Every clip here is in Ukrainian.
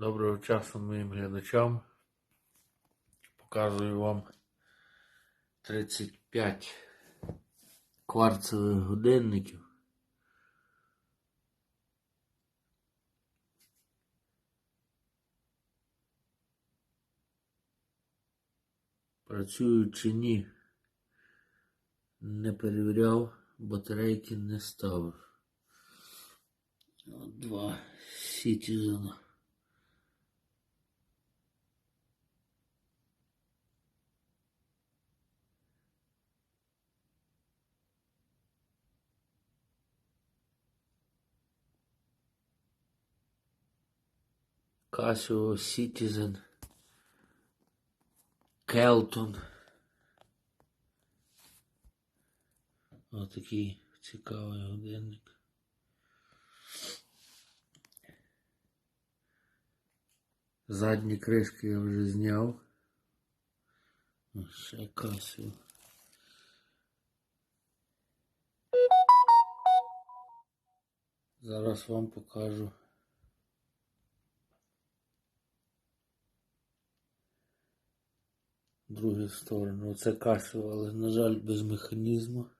Доброго часу моїм глядачам. Показую вам 35 кварцевих годинників. Працюють чи ні, не перевіряв, батарейки не ставив. Два Citizen. Casio Citizen. Келтон. Отакий цікавий годинник. Задні кришки я вже зняв. Ось Ще Casio. Зараз вам покажу. Другу сторону. Оце касу, але, на жаль, без механізму.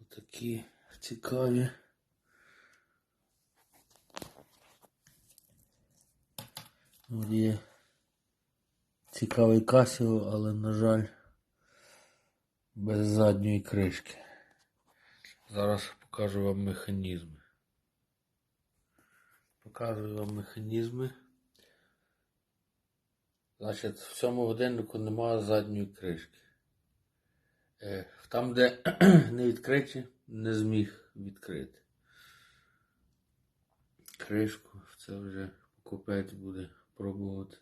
Отакі цікаві. Є цікавий касіо, але, на жаль, без задньої кришки. Зараз покажу вам механізми. Показую вам механізми. Значить, в цьому годиннику немає задньої кришки. Е, Там, де не відкриті, не зміг відкрити. Кришку, це вже покупець буде пробувати.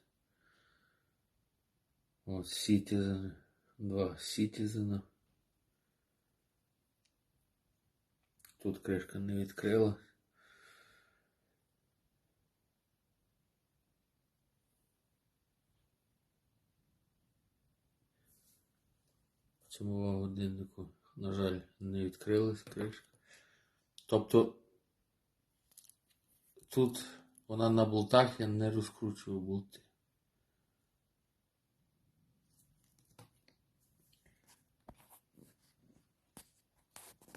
От Citizen, два Citizen. Тут кришка не відкрила. Цьому годиннику, на жаль, не відкрилась кришка. Тобто тут вона на болтах я не розкручував болти.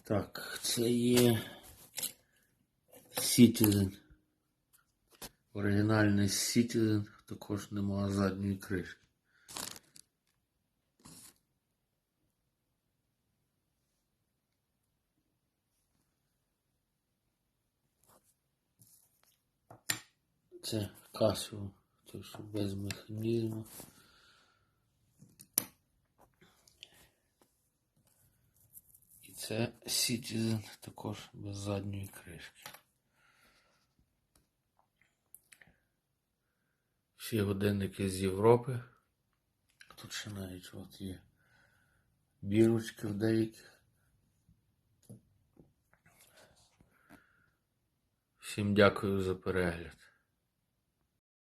Так, це є Citizen. Оригінальний Citizen, також немає задньої кришки. Це касу, то що без механізму. І це Citizen також без задньої кришки. Всі годинники з Європи. Тут ще навіть от є бірочки в деяких. Всім дякую за перегляд.